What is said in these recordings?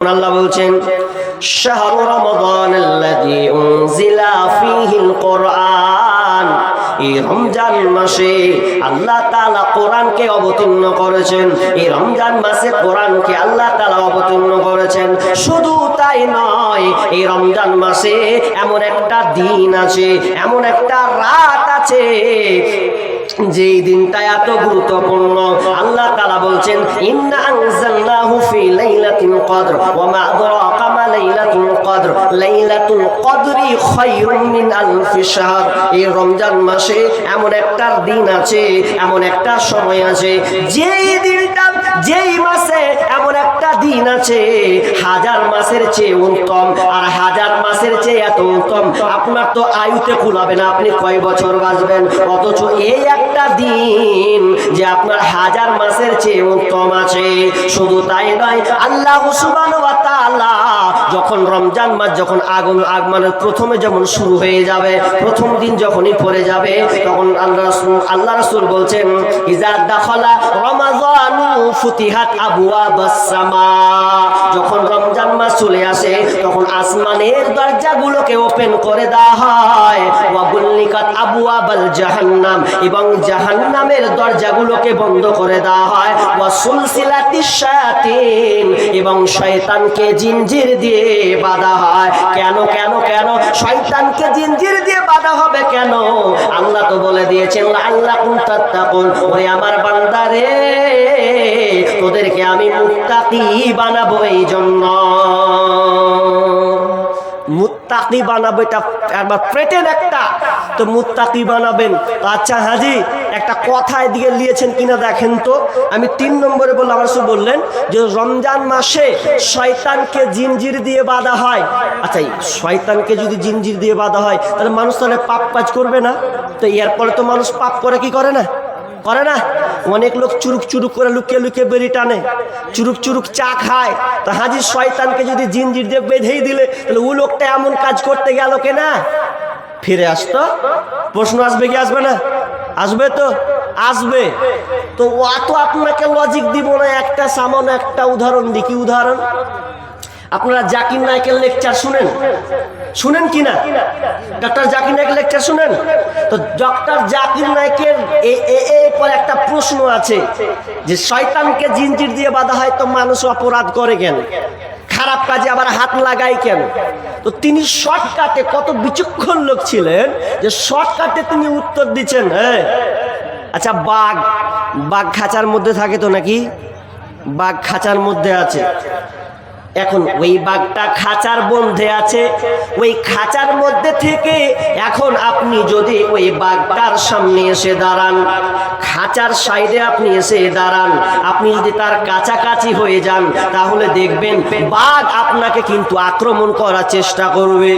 আল্লাহ বলছেন, শাহরু রমাদান আল্লাযী কোরআন এই রমজান মাসে আল্লাহ তাআলা কোরআনকে অবতীর্ণ করেছেন। এই রমজান মাসে কোরআনকে আল্লাহ তাআলা অবতীর্ণ করেছেন। শুধু তাই নয়, এই রমজান মাসে এমন একটা দিন আছে, এমন একটা রাত আছে যেই দিনটা এত গুরুত্বপূর্ণ, আল্লাহ তাআলা বলছেন, ইন্না আনজালনাহু ফি লাইলাতিল কদর, ওয়া মা আদরাকা মা লাইলাতুল কদর, লাইলাতুল কদরি খায়রুম মিন আলফ শাহর। এই রমজান মাসে এমন একটা দিন আছে, এমন একটা সময় আছে যে দিনটা দিন আছে। হাজার মাসের চেয়ে উত্তম। আর হাজার মাসের চেয়ে এত উত্তম, আপনার তো আয়ুতে কুলাবে না। আপনি কয় বছর বাঁচবেন? অথচ এই একটা দিন যে আপনার হাজার মাসের চেয়ে উত্তম আছে। শুধু তাই নয়, আল্লাহ সুবান ওয়া তাআলা যখন রমজান মাস, যখন আগুন আগমনের প্রথমে যেমন শুরু হয়ে যাবে, প্রথম দিন যখনই পড়ে যাবে, তখন আল্লাহ রাসূল আল্লাহ রাসূল বলছেন ইজা দাখালা রমাযানু ফুতিহাত আবওয়াবাস সামা। যখন রমজান মাস চলে আসে, তখন আসমানের দরজাগুলোকে ওপেন করে দেওয়া হয়। ওয়া গুল্লিকাত আবওয়াবাল জাহান্নাম, এবং জাহান্নামের দরজাগুলোকে বন্ধ করে দেওয়া হয়। ওয়া সুলসিলাতিশ শায়াতিন, এবং শয়তানকে জিনজির দিয়ে বাঁধা হয়। কেন কেন কেন? শয়তানকে জিনজির দিয়ে বাঁধা হবে কেন? আল্লাহ তো বলে দিয়েছেন আল্লাহ কুন তাত্তাকুন। ওরে আমার বান্দারে তোদেরকে আমি মুক্তাকি বানাবো এই জন্য মুত্তাকি বানাবো, এটা একবার প্রেটেন একটা। তো মুত্তাকি বানাবেন। আচ্ছা হাজি, একটা কথা এদিকে নিয়েছেন কিনা দেখেন তো। আমি তিন নম্বরে বললাম, আমার বললেন যে রমজান মাসে শয়তানকে জিনজির দিয়ে বাঁধা হয়। আচ্ছা শয়তানকে যদি জিনজির দিয়ে বাঁধা হয়, তাহলে মানুষ তাহলে পাপ কাজ করবে না? তো এরপরে তো মানুষ পাপ করে, কি করে না? করে না? অনেক লোক চুরুক চুরুক করে লুকিয়ে লুকিয়ে বেরি টানে। চুরুক চুরুক চা খায়। তা হাজির শয়তানকে যদি জিনজির দিয়ে বেঁধেই দিলে, তাহলে ও লোকটা এমন কাজ করতে গেল কে না? ফিরে আসতো? প্রশ্ন আসবে কি আসবে না? আসবে তো? আসবে। তো অত আপনাকে লজিক দিব না, একটা সামান্য একটা উদাহরণ দিই কি উদাহরণ। আপনারা জাকির নায়কের লেকচার শুনেন? শুনেন কি না? ডক্টর জাকির নায়কের লেকচার শুনেন? তো ডক্টর জাকির নায়কের এরপর একটা প্রশ্ন আছে যে শয়তানকে জিনজির দিয়ে বাঁধা হয় তো মানুষ অপরাধ করে কেন? খারাপ কাজে আবার হাত লাগাই কেন? তো তিনি শর্টকাটে কত বিচক্ষণ লোক ছিলেন যে শর্টকাটে তিনি উত্তর দিচ্ছেন হ্যাঁ? আচ্ছা বাঘ বাঘ খাঁচার মধ্যে থাকে তো নাকি? বাঘ খাঁচার মধ্যে আছে। এখন ওই বাঘটা খাঁচার বন্ধে আছে। ওই খাঁচার মধ্যে থেকে এখন আপনি যদি ওই বাঘটার সামনে এসে দাঁড়ান, খাঁচার সাইডে আপনি এসে দাঁড়ান, আপনি যদি তার কাছাকাছি হয়ে যান, তাহলে দেখবেন বাঘ আপনাকে কিন্তু আক্রমণ করার চেষ্টা করবে।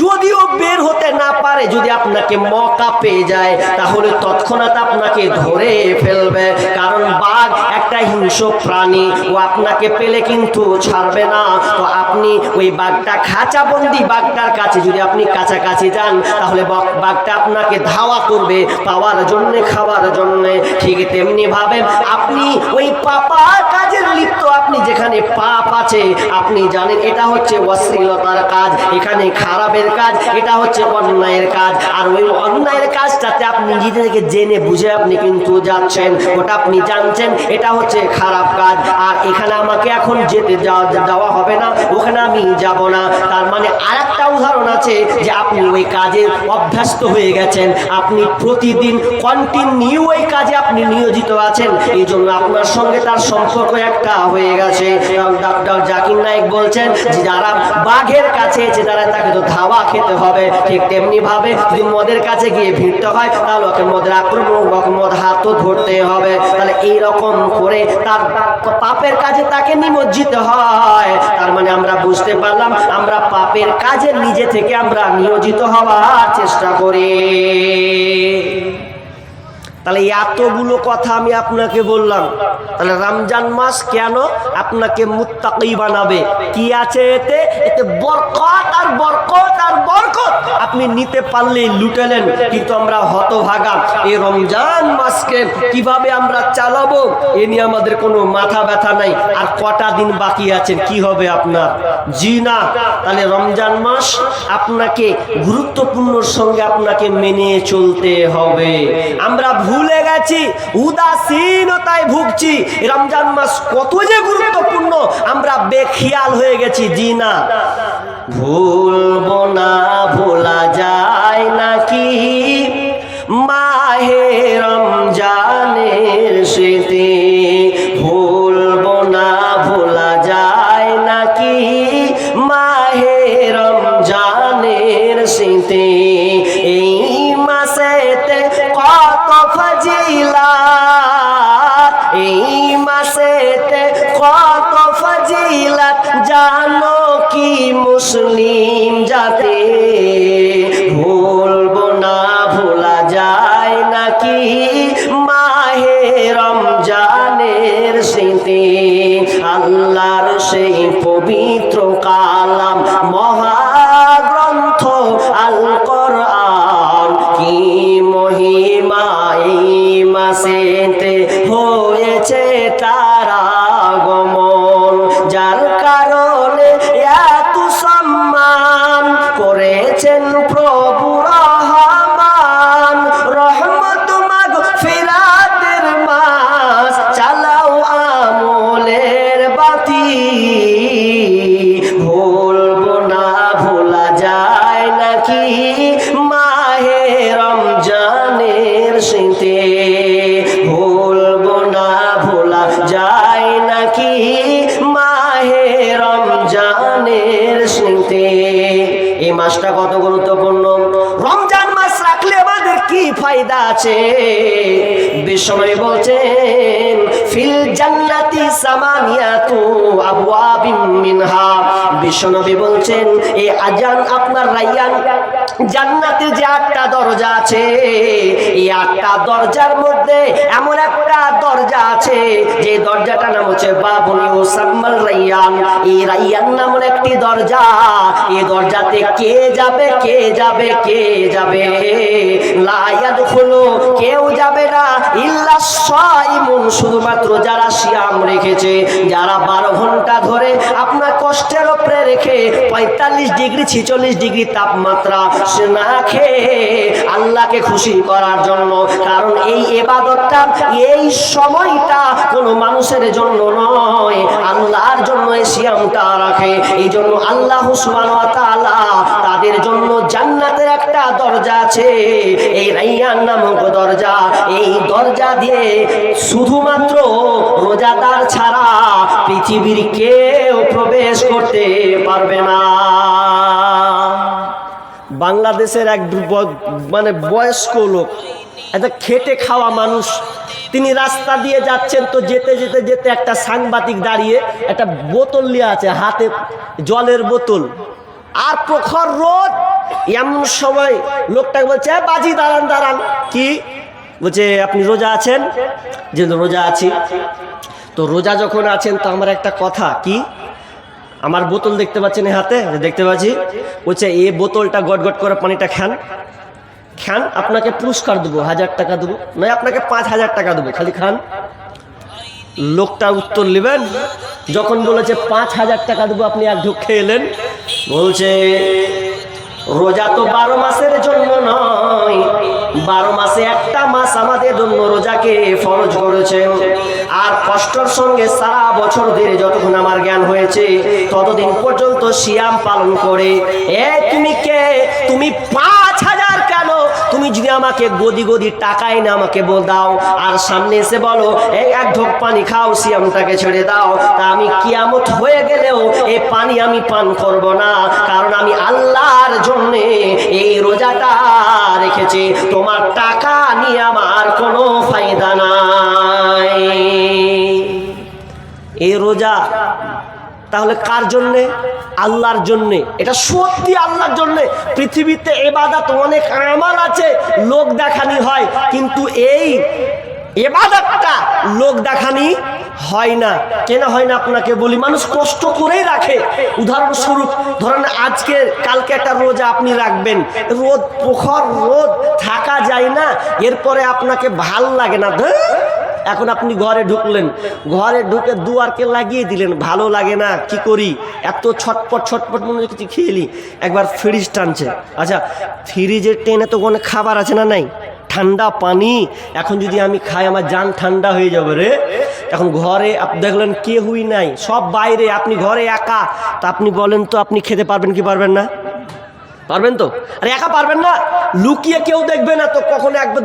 যদিও বের হতে না পারে, যদি আপনাকে মকা পেয়ে যায়, তাহলে তৎক্ষণাৎ আপনাকে ধরে ফেলবে। কারণ বাঘ একটা হিংস্র প্রাণী ও আপনাকে পেলে কিন্তু ছাড়বে না। তো আপনি ওই বাঘটা খাঁচাবন্দি বাঘটার কাছে যদি আপনি কাছাকাছি যান, তাহলে বাঘটা আপনাকে ধাওয়া করবে পাওয়ার জন্য, খাওয়ার জন্য। ঠিক তেমনি ভাবে আপনি ওই পাপার কাজের লিপ্ত, আপনি যেখানে পাপ আছে, আপনি জানেন এটা হচ্ছে অশ্লীলতার কাজ, এখানে খারাপের কাজ, এটা হচ্ছে অন্যায়ের কাজ। আর ওই অন্যায়ের কাজটাতে আপনি নিজে থেকে জেনে বুঝে আপনি কিন্তু যাচ্ছেন, ওটা আপনি জানছেন, এটা হচ্ছে খারাপ কাজ, আর এখানে আমাকে এখন যেতে যাওয়া হবে না, ওখানে আমি যাব না। তার মানে আর একটা উদাহরণ আছে যে আপনি ওই কাজে অভ্যস্ত হয়ে গেছেন, আপনি প্রতিদিন কন্টিনিউ ওই কাজে আপনি নিয়োজিত আছেন। এই জন্য আপনার সঙ্গে তার সম্পর্ক একটা হয়ে গেছে। ডক্টর জাকির নায়ক বলছেন যে যারা বাঘের কাছে এসে তারা তাকে তো ধাওয়া খেতে হবে। ঠিক তেমনি ভাবে যদি মদের কাছে গিয়ে ভিড়তে হয়, তাহলে ওকে মদের আক্রমণ মদ হাত ধরতে হবে। তাহলে এই রকম করে তার পাপের কাজে তাকে নিমজ্জিত হয়। তার মানে আমরা বুঝতে পারলাম, আমরা পাপের কাজে নিজে থেকে আমরা নিয়োজিত হওয়ার চেষ্টা করি। তাহলে এতগুলো কথা আমি আপনাকে বললাম। তাহলে রমজান মাস কেন আপনাকে মুত্তাকি বানাবে? কি আছে এতে? এতে বরকত আর বরকত আর বরকত। আপনি নিতে পারলেই লুটেলেন, কিন্তু আমরা হতভাগা। এই রমজান মাসকে কীভাবে আমরা চালাবো? এ নিয়ে আমাদের কোনো মাথা ব্যথা নাই। আর কটা দিন বাকি আছেন কি হবে আপনার? জি না। তাহলে রমজান মাস আপনাকে গুরুত্বপূর্ণর সঙ্গে আপনাকে মেনে চলতে হবে। আমরা ভুলে গেছি, উদাসীনতায় ভুগছি। রমজান মাস কত যে গুরুত্বপূর্ণ, আমরা বেখিয়াল হয়ে গেছি, জি না। ভুলবো না, ভোলা যায় নাকি? মাহে রমজানের স্মৃতি, ভুলবো না, ভোলা যায় নাকি? মাহে রমজানের স্মৃতি, এই কত ফজিলাত, এই মাসেতে কত ফজিলাত, জানো কি মুসলিম জাতি? ভুলবো না, ভোলা যায় নাকি মাহে রমজানের স্মৃতি? আল্লাহর সেই পবিত্র কালাম মহাগ্রন্থ স্মৃতি ভুলবো না, ভোলা যায় নাকি মাহে রমজানের স্মৃতি এই মাসটা কত গুরুত্বপূর্ণ? রমজান মাস রাখলে আমাদের কি ফায়দা আছে? বিশ্বনবী বলছেন, ফিল জান্নাতি সামানিয়াতু মিনহা বলছেন এই আজান আপনার রাইয়ান। জান্নাতে যে আটটা দরজা আছে, এই আটটা দরজার মধ্যে এমন একটা দরজা আছে, যে দরজাটা নাম হচ্ছে রাইয়ান। এই রাইয়ান নামের একটি দরজা, এই দরজাতে কে যাবে কে যাবে কে যাবে? লায়াদ কেউ যাবে না, ইল্লা শুধুমাত্র যারা শিয়াম রেখেছে, যারা বারো ঘণ্টা ধরে আপনার কষ্টের ওপরে রেখে পঁয়তাল্লিশ ডিগ্রি, ছিচল্লিশ ডিগ্রি তাপমাত্রা সে না খেয়ে আল্লাহকে খুশি করার জন্য। কারণ এই এবাদতটা, এই সময়টা কোনো মানুষের জন্য নয়। আল্লাহর জন্য এই সিয়ামটা রাখে। এই জন্য আল্লাহ হুসমান তাদের জন্য জান্নাতের একটা দরজা আছে। এই রাইয়ান নামক দরজা। এই দরজা দিয়ে শুধুমাত্র রোজাদার ছাড়া পৃথিবীর কেউ প্রবেশ করতে পারবে না। বাংলাদেশের এক মানে বয়স্ক লোক, একটা খেটে খাওয়া মানুষ, তিনি রাস্তা দিয়ে যাচ্ছেন তো যেতে যেতে যেতে একটা সাংবাদিক দাঁড়িয়ে একটা বোতল নিয়ে আছে, হাতে জলের বোতল। আর প্রখর রোদ এমন সময় লোকটাকে বলছে "এ, বাজি দাঁড়ান দাঁড়ান। কি? বলছে আপনি রোজা আছেন? যে রোজা আছি। তো রোজা যখন আছেন তো আমার একটা কথা কি? আমার বোতল দেখতে পাচ্ছেন হাতে? দেখতে পাচ্ছি? বলছে এ বোতলটা গট গট করে পানিটা খান। খান আপনাকে পুরস্কার দেবো হাজার টাকা দেবো। নয় আপনাকে পাঁচ হাজার টাকা দেবো খালি খান। লোকটা উত্তর নেবেন? যখন বলেছে, পাঁচ হাজার টাকা দেবো, আপনি এক ঢোক খেয়ে এলেন। বলছে, রোজা তো বারো মাসের জন্য নয়। বারো মাসে একটা মাস আমাদের জন্য রোজাকে ফরজ করেছেন আর কষ্টর সঙ্গে সারা বছর ধরে যতক্ষণ আমার জ্ঞান হয়েছে, ততদিন পর্যন্ত সিয়াম পালন করে। এ, তুমি কে? তুমি পাঁচ আমাকে গদি গদি টাকাই না আমাকে বল দাও। আর সামনে এসে বলো, এই এক ঢোক পানি খাও, সিয়ামটাকে ছেড়ে দাও। তা আমি কিয়ামত হয়ে গেলেও এই পানি আমি পান করব না, কারণ আমি আল্লাহর জন্য এই রোজাটা রেখেছি। তোমার টাকা নিয়ে আমার কোনো ফায়দা নাই। এই রোজা তাহলে কার জন্যে? আল্লাহর জন্যে। এটা সত্যি আল্লাহর জন্যে। পৃথিবীতে এবাদাত অনেক আমাল আছে, লোক দেখানি হয়। কিন্তু এই এবাদাতটা লোক দেখানি হয় না। কেন হয় না আপনাকে বলি। মানুষ কষ্ট করেই রাখে। উদাহরণস্বরূপ, ধরেন আজকে, কালকে একটা রোজা আপনি রাখবেন। রোদ, প্রখর রোদ, থাকা যায় না। এরপরে আপনাকে ভালো লাগে না। এখন আপনি ঘরে ঢুকলেন। ঘরে ঢুকে দুয়ারকে লাগিয়ে দিলেন, ভালো লাগে না, কি করি? এত ছটপট ছটপট মনে কিছু খেয়েলি একবার ফ্রিজ টানছে। আচ্ছা ফ্রিজের টেনে তো কোনো খাবার আছে না নাই? ঠান্ডা পানি। এখন যদি আমি খাই, আমার জান ঠান্ডা হয়ে যাবে রে। এখন ঘরে আপনি দেখলেন কেউই নাই। সব বাইরে, আপনি ঘরে একা। তা আপনি বলেন তো, আপনি খেতে পারবেন কি পারবেন না? পারবেন তো? আরে একা পারবেন না? লুকিয়ে কেউ দেখবে না তো কখনো একবার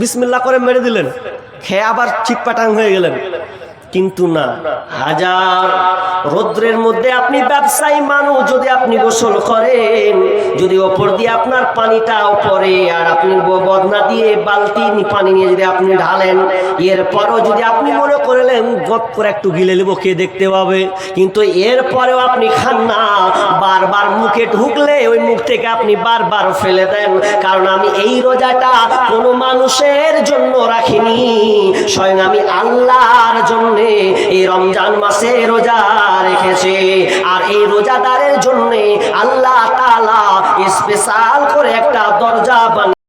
বিসমিল্লা করে মেরে দিলেন। খেয়ে আবার চিটপাটাং হয়ে গেলেন। কিন্তু না, হাজার রৌদ্রের মধ্যে আপনি ব্যবসায়ী মানুষ যদি আপনি গোসল করেন, যদি ওপর দিয়ে আপনার পানিটা ওপরে আর আপনি বদনা দিয়ে বালতি পানি নিয়ে যদি আপনি ঢালেন, এরপরও যদি আপনি মনে করলেন, গপ করে একটু গিলে নেব কে দেখতে পাবে। কিন্তু এরপরেও আপনি খান না, বারবার মুখে ঢুকলে ওই মুখ থেকে আপনি বারবার ফেলে দেন। কারণ আমি এই রোজাটা কোনো মানুষের জন্য রাখিনি, স্বয়ং আমি আল্লাহর জন্য এই রমজান মাসে রোজা রেখেছে। আর এই রোজাদারের জন্য আল্লাহ তালা স্পেশাল করে একটা দরজা বানিয়ে